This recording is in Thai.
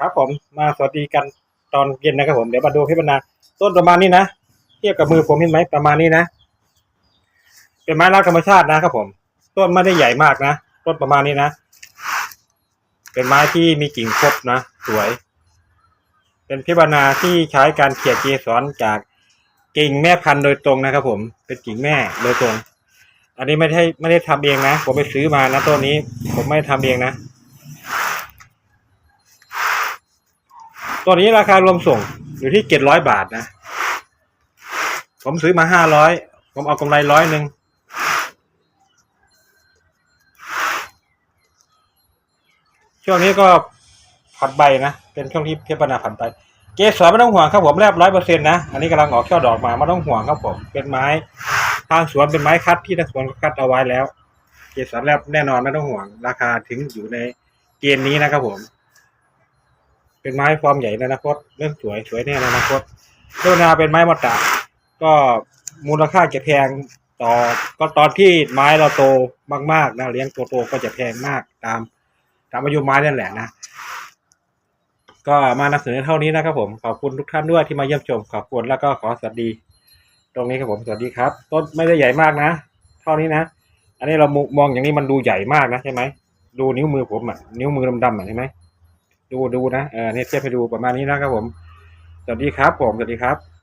ครับผมมาสวัสดีกันตอนเย็นนะครับผมเดี๋ยวมาดูพิจารณาต้นประมาณนี้นะเทียบกับมือผมเห็นไหมประมาณนี้นะ เป็นไม้รักธรรมชาตินะครับผม ต้นไม่ได้ใหญ่มากนะต้นประมาณนี้นะ เป็นไม้ที่มีกิ่งครบนะสวย เป็นพิจารณาที่ใช้การเขี่ยเกสรจากกิ่งแม่พันธุ์โดยตรงนะครับ ผม เป็นกิ่งแม่โดยตรง อันนี้ไม่ได้ไม่ได้ทำเองนะ ผมไปซื้อมานะต้นนี้ ผมไม่ได้ทำเองนะ ตัวนี้ราคารวมส่งอยู่ที่เจ็ดร้อยบาทนะ ผมซื้อมาห้าร้อยผมเอากำไรร้อยหนึ่งช่วงนี้ก็ผัดใบนะ เป็นช่วงที่เพียบนาผัดใบเกสรไม่ต้องห่วงครับผมแลบร้อยเปอร์เซ็นต์นะ อันนี้กำลังออกช่อดอกมาไม่ต้องห่วงครับผม เป็นไม้ ทางสวนเป็นไม้คัดที่ทางสวนคัดเอาไว้แล้ว เกสรแลบแน่นอนไม่ต้องห่วง ราคาถึงอยู่ในเกณฑ์นี้นะครับผม เป็นไม้ฟอร์มใหญ่ในอนาคตเรื่องสวยสวยแน่ในอนาคตโซนาเป็นไม้มาตะก็มูลค่าจะแพงต่อก็ตอนที่ไม้เราโตมากๆนะเลี้ยงตัวโตก็จะแพงมากตามตามอายุไม้นั่นแหละนะ ก็มานำเสนอเท่านี้นะครับผมขอบคุณทุกท่านด้วยที่มาเยี่ยมชมขอบคุณแล้วก็ขอสวัสดี ตรงนี้ครับผมสวัสดีครับ ต้นไม่ได้ใหญ่มากนะเท่านี้นะ อันนี้เรามองอย่างนี้มันดูใหญ่มากนะใช่ไหมดูนิ้วมือผมอะนิ้วมือดำๆอะใช่ไหม ดูดูนะเออเนี่ยเทียบให้ดูประมาณนี้นะครับผม สวัสดีครับผม สวัสดีครับ